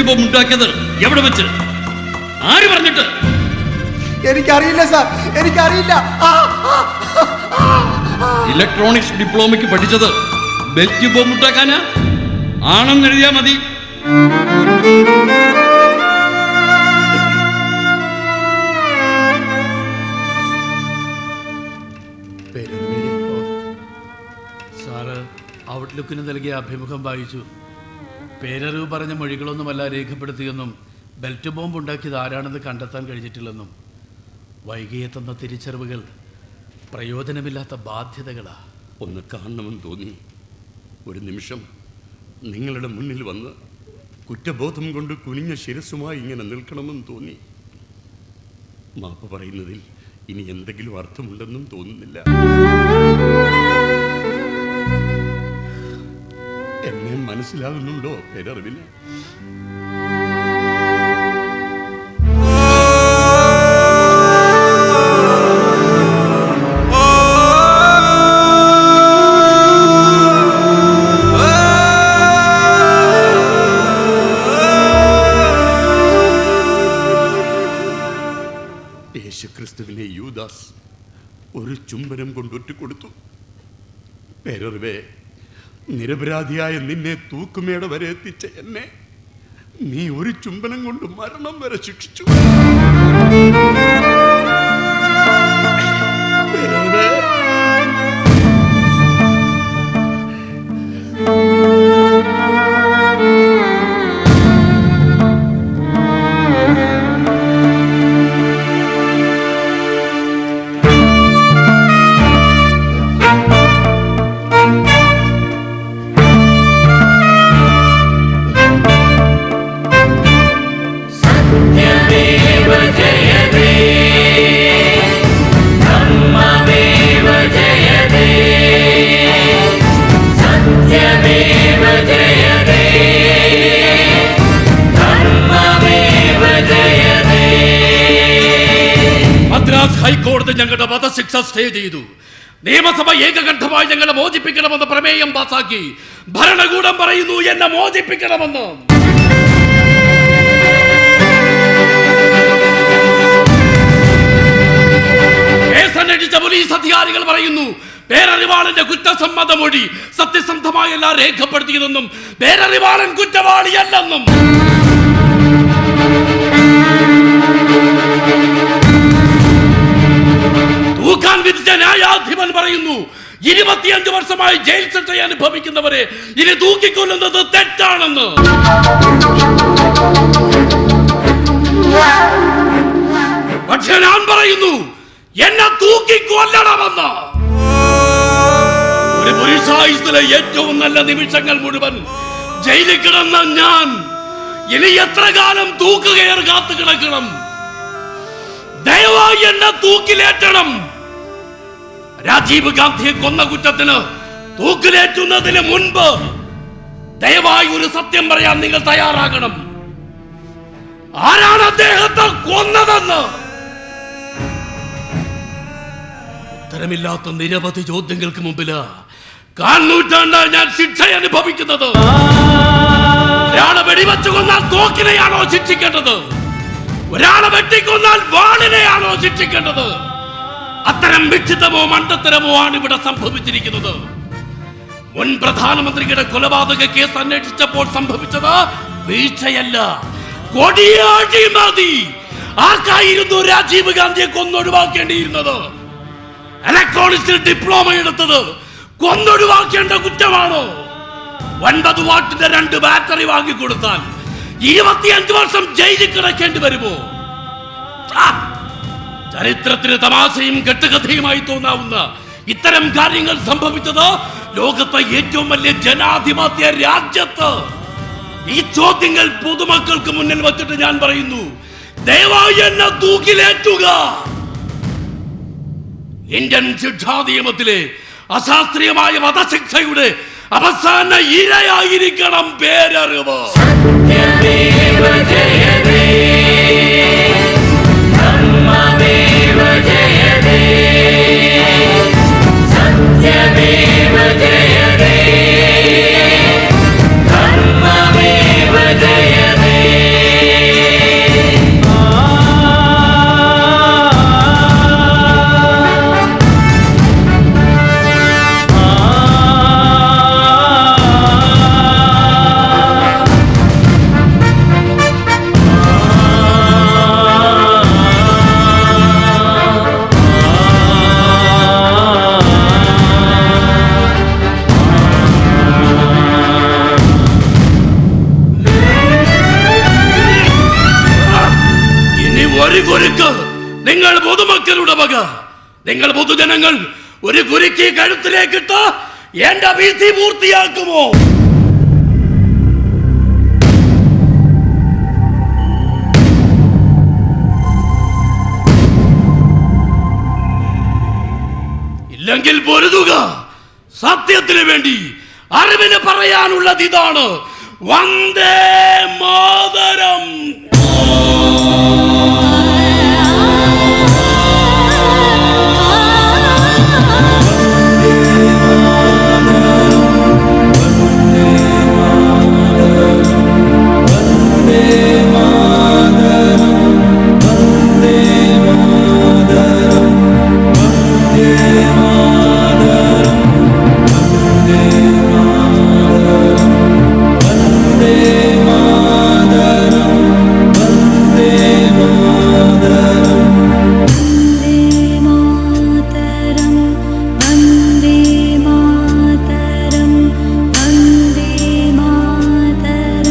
Belt bomb ഉണ്ടാക്കിയത് എവിടെ വെച്ച്? ആര് പറഞ്ഞിട്ട്? എനിക്കറിയില്ല സാർ എനിക്കറിയില്ല. ഇലക്ട്രോണിക്സ് ഡിപ്ലോമയ്ക്ക് പഠിച്ചത് ബെൽറ്റ് ബോംബ് ഉണ്ടാക്കാനാ ആണെന്ന് എഴുതിയാ മതി. സാറ് ഔട്ട്ലുക്കിന് നൽകിയ അഭിമുഖം വായിച്ചു. പേരറിവ് പറഞ്ഞ മൊഴികളൊന്നുമല്ല രേഖപ്പെടുത്തിയെന്നും ബെൽറ്റ് ബോംബ് ഉണ്ടാക്കിയത് ആരാണെന്ന് കണ്ടെത്താൻ കഴിഞ്ഞിട്ടില്ലെന്നും. വൈകിയെ തന്ന തിരിച്ചറിവുകൾ പ്രയോജനമില്ലാത്ത ബാധ്യതകളാ. ഒന്ന് കാണണമെന്ന് തോന്നി. ഒരു നിമിഷം നിങ്ങളുടെ മുന്നിൽ വന്ന് കുറ്റബോധം കൊണ്ട് കുനിഞ്ഞ ശിരസുമായി ഇങ്ങനെ നിൽക്കണമെന്ന് തോന്നി. മാപ്പ് പറയുന്നതിൽ ഇനി എന്തെങ്കിലും അർത്ഥമുണ്ടെന്നും തോന്നുന്നില്ല. മനസ്സിലാകുന്നുണ്ടോ പേരറിവിന് യേശുക്രിസ്തുവിനെ യൂദാസ് ഒരു ചുംബനം കൊണ്ടുറ്റു കൊടുത്തു. പേരറിവേ നിരപരാധിയായ നിന്നെ തൂക്കുമേട വരെ എത്തിച്ച എന്നെ നീ ഒരു ചുംബനം കൊണ്ട് മരണം വരെ ശിക്ഷിച്ചു. ഹൈക്കോടതി ഞങ്ങളുടെ വധശിക്ഷ സ്റ്റേ ചെയ്തു. നിയമസഭ ഏകകണ്ഠമായി ഞങ്ങളെ മോചിപ്പിക്കണമെന്ന് പ്രമേയം പാസാക്കി. ഭരണകൂടം പറയുന്നു എന്നെ മോചിപ്പിക്കണമെന്ന്. കേസന്വേഷിച്ച പോലീസ് അധികാരികൾ പറയുന്നു പേരറിവാളന്റെ കുറ്റസമ്മത മൊഴി സത്യസന്ധമായല്ല രേഖപ്പെടുത്തിയതെന്നും പേരറിവാളൻ കുറ്റവാളിയല്ലെന്നും. തൂക്കാൻ വിധിച്ച ന്യായാധിപൻ പറയുന്നു. ഇരുപത്തിയഞ്ച് വർഷമായി ജയിൽ ശിക്ഷ അനുഭവിക്കുന്നവരെ ഇനി തൂക്കിക്കൊല്ലുന്നത് തെറ്റാണെന്ന്. പക്ഷെ ഞാൻ പറയുന്നു എന്നെ തൂക്കിക്കൊല്ലണമെന്ന്. ഒരു പുരുഷായുസിലെ ഏറ്റവും നല്ല നിമിഷങ്ങൾ മുഴുവൻ ജയിലിൽ കിടന്ന ഞാൻ ഇനി എത്ര കാലം തൂക്കുകയർ കാത്തു കിടക്കണം? ദയവായി എന്നെ തൂക്കിലേറ്റണം. രാജീവ് ഗാന്ധിയെ കൊന്ന കുറ്റത്തിന് തൂക്കിലേറ്റുന്നതിന് മുൻപ് ദയവായി ഒരു സത്യം പറയാൻ നിങ്ങൾ തയ്യാറാകണം. ആരാണ് അദ്ദേഹത്തെ കൊന്നതെന്ന്? ഉത്തരമില്ലാത്ത നിരവധി ചോദ്യങ്ങൾക്ക് മുമ്പിൽ കാൽനൂറ്റാണ്ട് ഞാൻ ശിക്ഷ അനുഭവിക്കുന്നത്. ഒരാളെ വെടിവെച്ചു കൊന്നാൽ തോക്കിനെയാണോ ശിക്ഷിക്കേണ്ടത്? ഒരാളെ വെട്ടിക്കൊന്നാൽ വാളിനെയാണോ ശിക്ഷിക്കേണ്ടത്? അത്തരം വിക്ഷിതമോ മണ്ടത്തരമോ ആണ് ഇവിടെ സംഭവിച്ചിരിക്കുന്നത്. മുൻ പ്രധാനമന്ത്രിയുടെ കൊലപാതക കേസ് അന്വേഷിച്ചപ്പോൾ സംഭവിച്ചത് വീഴ്ചയല്ല. കൊടിയ അഴിമതി ആർക്കായിരുന്നു രാജീവ് ഗാന്ധിയെ കൊന്നൊഴിവാക്കേണ്ടിയിരുന്നത്? ഇലക്ട്രോണിക്സിൽ ഡിപ്ലോമ എടുത്തത് കൊന്നൊഴിവാക്കേണ്ട കുറ്റമാണോ? ഒൻപത് വാട്ടിന്റെ രണ്ട് ബാറ്ററി വാങ്ങിക്കൊടുത്താൽ ഇരുപത്തിയഞ്ച് വർഷം ജയിലിൽ കിടക്കേണ്ടി വരുമോ! ചരിത്രത്തിന് തമാശയും കെട്ടുകഥയുമായി തോന്നാവുന്ന ഇത്തരം കാര്യങ്ങൾ സംഭവിച്ചത് ലോകത്തെ ഏറ്റവും വലിയ ജനാധിപത്യ രാജ്യത്ത്. ഈ ചോദ്യങ്ങൾ പൊതുമക്കൾക്ക് മുന്നിൽ വച്ചിട്ട് ഞാൻ പറയുന്നു ദയവായി എന്നെ തൂക്കിലേറ്റുക. ഇന്ത്യൻ ശിക്ഷാ നിയമത്തിലെ അശാസ്ത്രീയമായ വധശിക്ഷയുടെ അവസാന ഇരയായിരിക്കണം പേരറിവ്. നിങ്ങൾ പൊതുമക്കളുടെ വക നിങ്ങൾ പൊതുജനങ്ങൾ ഒരു കുരുക്കി കഴുത്തിലേക്കിട്ട് എന്റെ ഭീതി പൂർത്തിയാക്കുമോ? ഇല്ലെങ്കിൽ പൊരുതുക. സത്യത്തിന് വേണ്ടി അറിവിന് പറയാനുള്ളത് ഇതാണ്. വന്ദേ മാതരം.